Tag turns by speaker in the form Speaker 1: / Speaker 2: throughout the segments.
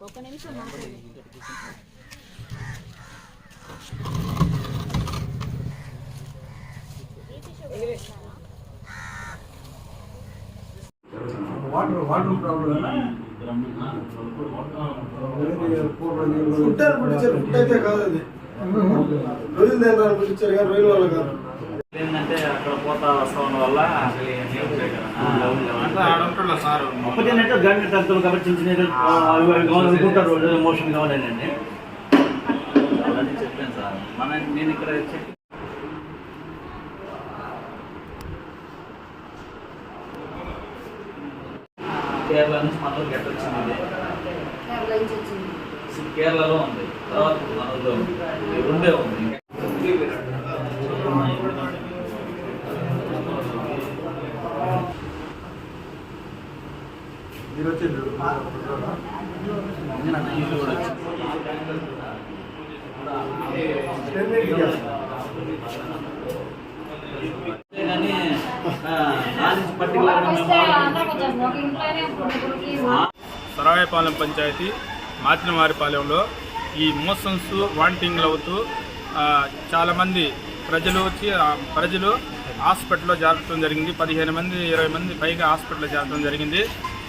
Speaker 1: ఒక నిమిషం.
Speaker 2: Water water problem food అని పుట్టించారు ఫుడ్ అయితే కాదు అది రొయ్యలు తినాలని పుట్టించారు కానీ రొయ్యల వల్ల కాదు.
Speaker 3: ఏంటంటే అక్కడ పోతా వస్తా ఉన్న వల్ల
Speaker 4: అప్పటి అంటే గంట తంతులు కాబట్టి చిన్న చిన్న
Speaker 3: అని చెప్పాను సార్. మన నేను ఇక్కడ చెప్పి కేరళ నుంచి మనలో గెట్ వచ్చింది. కేరళలో ఉంది. తర్వాత మనలో ఉంది. రెండే ఉంది.
Speaker 1: ముగ్గురికి
Speaker 5: సరాయపాలెం పంచాయతీ మాతినవారిపాలెంలో ఈ మోషన్స్ వాంటింగ్లు అవుతూ చాలామంది ప్రజలు వచ్చి ప్రజలు హాస్పిటల్లో చేరటం జరిగింది. పదిహేను మంది ఇరవై మంది పైగా హాస్పిటల్లో చేరటం జరిగింది.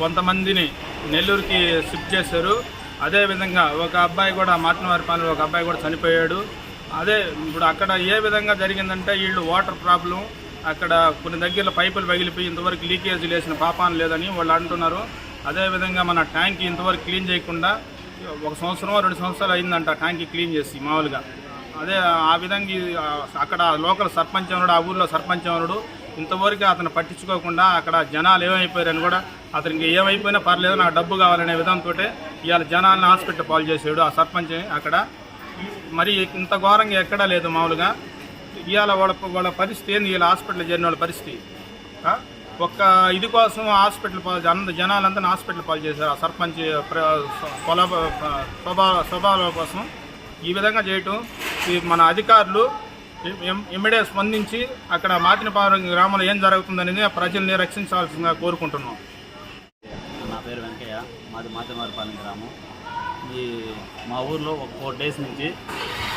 Speaker 5: కొంతమందిని నెల్లూరుకి షిఫ్ట్ చేశారు. అదేవిధంగా ఒక అబ్బాయి కూడా మాతినవారిపాలెంలో ఒక అబ్బాయి కూడా చనిపోయాడు. అదే ఇప్పుడు అక్కడ ఏ విధంగా జరిగిందంటే వీళ్ళు వాటర్ ప్రాబ్లం అక్కడ కొన్ని దగ్గరలో పైపులు పగిలిపోయి ఇంతవరకు లీకేజ్ లేసిన పాపాన లేదని వాళ్ళు అంటున్నారు. అదేవిధంగా మన ట్యాంక్ ఇంతవరకు క్లీన్ చేయకుండా ఒక సంవత్సరం రెండు సంవత్సరాలు అయిందంట ట్యాంక్ క్లీన్ చేసి మామూలుగా. అదే ఆ విధంగా ఆ, అక్కడ లోకల్ సర్పంచ్ ఎవరుడు ఆ ఊర్లో సర్పంచ్ ఎవరుడు ఇంతవరకు అతను పట్టించుకోకుండా అక్కడ జనాలు ఏమైపోయారని కూడా అతనికి ఏమైపోయినా పర్లేదు నాకు డబ్బు కావాలనే విధంతో ఇవాళ జనాలను హాస్పిటల్ పాలు చేసాడు ఆ సర్పంచ్ అక్కడ. మరి ఇంత ఘోరంగా ఎక్కడా లేదు మామూలుగా. ఇవాళ వాళ్ళ వాళ్ళ పరిస్థితి ఏంది? వీళ్ళ హాస్పిటల్ చేరిన వాళ్ళ పరిస్థితి. ఒక్క ఇది కోసం హాస్పిటల్ పాలు అంత జనాలంతా హాస్పిటల్ పాలు చేశారు ఆ సర్పంచ్ స్వభావ స్వభావాల కోసం. ఈ విధంగా చేయటం ఈ మన అధికారులు ఇమ్మీడియట్ స్పందించి అక్కడ మాతినపాలెం గ్రామంలో ఏం జరుగుతుందనేది ప్రజల్ని రక్షించాల్సిందిగా కోరుకుంటున్నాం.
Speaker 3: నా పేరు వెంకయ్య. మాది మాతినపాలెం గ్రామం. ఈ మా ఊర్లో ఒక ఫోర్ డేస్ నుంచి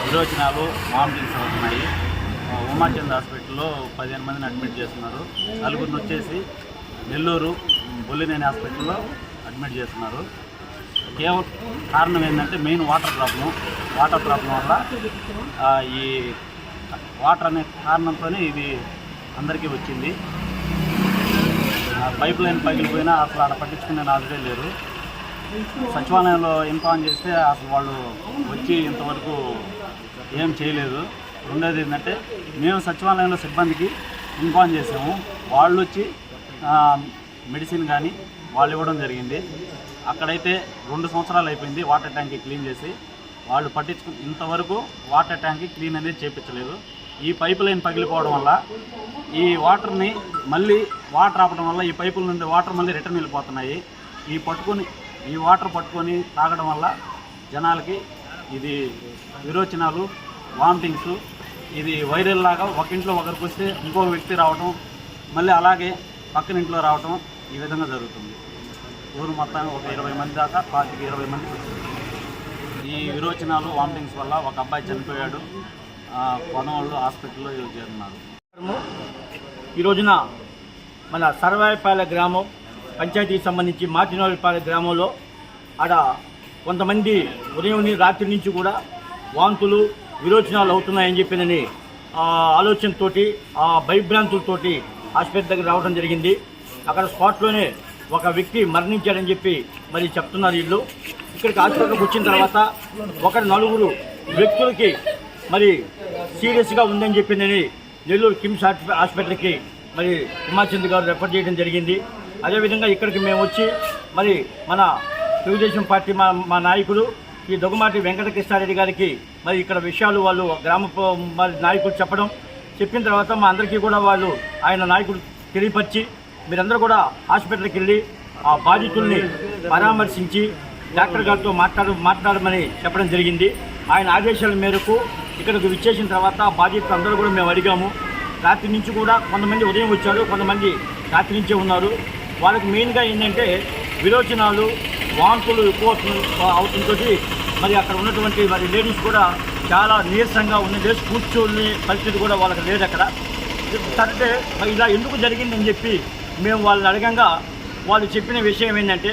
Speaker 3: విరోచనాలు వామిటింగ్స్ అవుతున్నాయి ఆ, ఉమాచంద్ హాస్పిటల్లో పదిహేను మందిని అడ్మిట్ చేస్తున్నారు. నలుగురిని వచ్చేసి నెల్లూరు బొల్లినేని హాస్పిటల్లో అడ్మిట్ చేస్తున్నారు. కేవలం కారణం ఏంటంటే main water problem water problem వల్ల ఈ వాటర్ అనే కారణంతోనే ఇది అందరికీ వచ్చింది. ఆ పైప్ లైన్ పగిలిపోయినా అసలు ఆడ పట్టించుకునే నాదుడే లేరు. సచివాలయంలో ఇన్ఫార్మ్ చేస్తే అసలు వాళ్ళు వచ్చి ఇంతవరకు ఏం చేయలేదు. రెండోది ఏంటంటే మేము సచివాలయంలో సిబ్బందికి ఇన్ఫార్మ్ చేసాము. వాళ్ళు వచ్చి మెడిసిన్ కానీ వాళ్ళు ఇవ్వడం జరిగింది. అక్కడైతే రెండు సంవత్సరాలు అయిపోయింది వాటర్ ట్యాంక్ క్లీన్ చేసి. వాళ్ళు పట్టించుకు ఇంతవరకు వాటర్ ట్యాంక్ క్లీన్ అనేది చేపించలేదు. ఈ పైప్ లైన్ పగిలిపోవడం వల్ల ఈ వాటర్ని మళ్ళీ వాటర్ ఆపడం వల్ల ఈ పైపుల నుండి వాటర్ మళ్ళీ రిటర్న్ వెళ్ళిపోతున్నాయి. ఈ పట్టుకొని ఈ వాటర్ పట్టుకొని తాగడం వల్ల జనాలకి ఇది విరోచనాలు వామిటింగ్స్ ఇది వైరల్ లాగా ఒక ఇంట్లో ఒకరికి వస్తే ఇంకో వ్యక్తి రావటం మళ్ళీ అలాగే పక్కన ఇంట్లో రావటం ఈ విధంగా జరుగుతుంది. ఊరు మొత్తం ఒక ఇరవై మంది దాకా పాతిక ఇరవై మంది ఈ విరోచనాలు వామిటింగ్స్ వల్ల ఒక అబ్బాయి చనిపోయాడు. ఆ, హాస్పిటల్లో చేరున్నారు
Speaker 4: ఈ రోజున మన సర్వాయిపాలె గ్రామం పంచాయతీకి సంబంధించి మాటినోలిపాలె గ్రామంలో ఆడ కొంతమంది ఉదయం రాత్రి నుంచి కూడా వాంతులు విరోచనాలు అవుతున్నాయని చెప్పినని ఆ, ఆలోచనతోటి ఆ భయభ్రాంతులతోటి ఆసుపత్రి దగ్గర రావడం జరిగింది. అక్కడ స్పాట్లోనే ఒక వ్యక్తి మరణించాడని చెప్పి మరి చెప్తున్నారు వీళ్ళు. ఇక్కడికి హాస్పిటల్కి వచ్చిన తర్వాత ఒక నలుగురు వ్యక్తులకి మరి సీరియస్గా ఉందని చెప్పిందని నెల్లూరు కిమ్స్ హాస్పిటల్కి మరి హిమాచంద్ గారు రెఫర్ చేయడం జరిగింది. అదేవిధంగా ఇక్కడికి మేము వచ్చి మరి మన తెలుగుదేశం పార్టీ మా మా నాయకులు ఈ దొగమాటి వెంకటకృష్ణారెడ్డి గారికి మరి ఇక్కడ విషయాలు వాళ్ళు గ్రామ మరి నాయకులు చెప్పడం. చెప్పిన తర్వాత మా అందరికీ కూడా వాళ్ళు ఆయన నాయకుడు తెలియపరిచి మీరందరూ కూడా హాస్పిటల్కి వెళ్ళి ఆ బాధితుల్ని పరామర్శించి డాక్టర్ గారితో మాట్లాడ మాట్లాడమని చెప్పడం జరిగింది. ఆయన ఆదేశాల మేరకు ఇక్కడికి విచ్చేసిన తర్వాత బాధితులు అందరూ కూడా మేము అడిగాము. రాత్రి నుంచి కూడా కొంతమంది ఉదయం వచ్చారు కొంతమంది రాత్రి నుంచే ఉన్నారు. వాళ్ళకి మెయిన్గా ఏంటంటే విరోచనాలు వాంతులు ఎక్కువ అవుతుంతో మరి అక్కడ ఉన్నటువంటి మరి లేడీస్ కూడా చాలా నీరసంగా ఉన్నది. కూర్చోని పరిస్థితి కూడా వాళ్ళకి లేదు అక్కడ. సరే ఇలా ఎందుకు జరిగిందని చెప్పి మేము వాళ్ళని అడగంగా వాళ్ళు చెప్పిన విషయం ఏంటంటే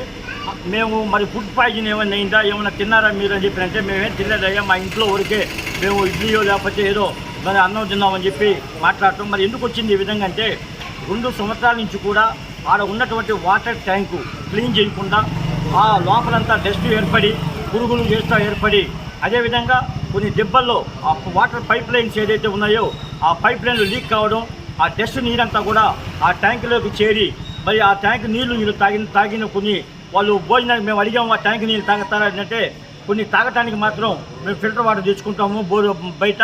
Speaker 4: మేము మరి ఫుడ్ పాయిజన్ ఏమైనా అయిందా ఏమైనా తిన్నారా మీరు అని చెప్పినంటే మేమేం తినలేదయ్యా మా ఇంట్లో ఊరికే మేము ఇడ్లీయో లేకపోతే ఏదో మరి అన్నం తిన్నామని చెప్పి మాట్లాడటం. మరి ఎందుకు వచ్చింది ఈ విధంగా అంటే రెండు సంవత్సరాల నుంచి కూడా ఆడ ఉన్నటువంటి వాటర్ ట్యాంకు క్లీన్ చేయకుండా ఆ లోపలంతా డస్ట్ ఏర్పడి పురుగులు చేస్తా ఏర్పడి అదేవిధంగా కొన్ని దెబ్బల్లో ఆ వాటర్ పైప్ లైన్స్ ఏదైతే ఉన్నాయో ఆ పైప్ లైన్లు లీక్ కావడం ఆ డస్ట్ నీరంతా కూడా ఆ ట్యాంకులోకి చేరి మరి ఆ ట్యాంక్ నీళ్ళు నీళ్ళు తాగిన తాగిన కొన్ని వాళ్ళు భోజనానికి మేము అడిగాము ఆ ట్యాంక్ నీళ్ళు తాగుతారా అంటే కొన్ని తాగటానికి మాత్రం మేము ఫిల్టర్ వాటర్ తెచ్చుకుంటాము బోర్ బయట.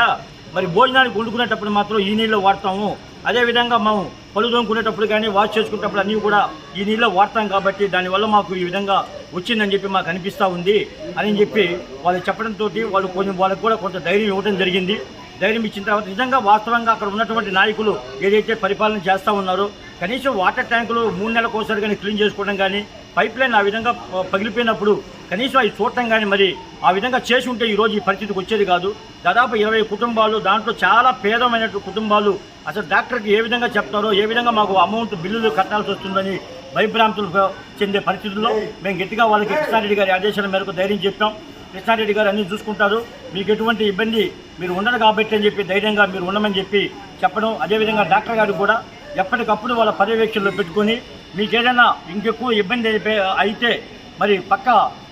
Speaker 4: మరి భోజనానికి వండుకునేటప్పుడు మాత్రం ఈ నీళ్ళు వాడతాము. అదేవిధంగా మేము పళ్ళు తోముకునేటప్పుడు కానీ వాష్ చేసుకునేటప్పుడు అన్నీ కూడా ఈ నీళ్ళు వాడతాం కాబట్టి దానివల్ల మాకు ఈ విధంగా వచ్చిందని చెప్పి మాకు అనిపిస్తూ ఉంది అని చెప్పి వాళ్ళు చెప్పడంతో వాళ్ళు కొంచెం వాళ్ళకి కూడా కొంత ధైర్యం ఇవ్వడం జరిగింది. ధైర్యం ఇచ్చిన తర్వాత నిజంగా వాస్తవంగా అక్కడ ఉన్నటువంటి నాయకులు ఏదైతే పరిపాలన చేస్తూ ఉన్నారో కనీసం వాటర్ ట్యాంకులు మూడు నెలలకు ఒకసారి కానీ క్లీన్ చేసుకోవడం కానీ పైప్ లైన్ ఆ విధంగా పగిలిపోయినప్పుడు కనీసం అవి చూడటం కానీ మరి ఆ విధంగా చేసి ఉంటే ఈరోజు ఈ పరిస్థితికి వచ్చేది కాదు. దాదాపు ఇరవై కుటుంబాలు దాంట్లో చాలా పేదమైన కుటుంబాలు అసలు డాక్టర్కి ఏ విధంగా చెప్తారో ఏ విధంగా మాకు అమౌంట్ బిల్లులు కట్టాల్సి వస్తుందని భయభ్రాంతులు చెందే పరిస్థితుల్లో మేము గట్టిగా వాళ్ళకి కృష్ణారెడ్డి గారి ఆదేశాల మేరకు ధైర్యం చెప్పాం. కృష్ణారెడ్డి గారు అన్ని చూసుకుంటారు. మీకు ఎటువంటి ఇబ్బంది మీరు ఉండరు కాబట్టి అని చెప్పి ధైర్యంగా మీరు ఉండమని చెప్పి చెప్పడం. అదేవిధంగా డాక్టర్ గారు కూడా ఎప్పటికప్పుడు వాళ్ళ పర్యవేక్షణలో పెట్టుకొని మీకు ఏదైనా ఇంకెక్కువ ఇబ్బంది అయితే మరి పక్క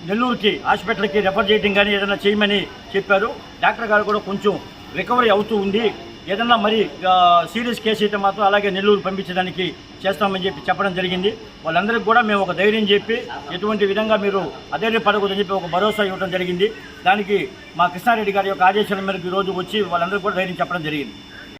Speaker 4: నెల్లూరుకి హాస్పిటల్కి రెఫర్ చేయడం కానీ ఏదైనా చేయమని చెప్పారు. డాక్టర్ గారు కూడా కొంచెం రికవరీ అవుతూ ఉంది. ఏదన్నా మరి సీరియస్ కేసు అయితే మాత్రం అలాగే నెల్లూరు పంపించడానికి చేస్తామని చెప్పి చెప్పడం జరిగింది. వాళ్ళందరికీ కూడా మేము ఒక ధైర్యం చెప్పి ఎటువంటి విధంగా మీరు అధైర్యపడకూడదని చెప్పి ఒక భరోసా ఇవ్వడం జరిగింది. దానికి మా కృష్ణారెడ్డి గారి యొక్క ఆదేశాల మేరకు ఈరోజు వచ్చి వాళ్ళందరికీ కూడా ధైర్యం చెప్పడం జరిగింది.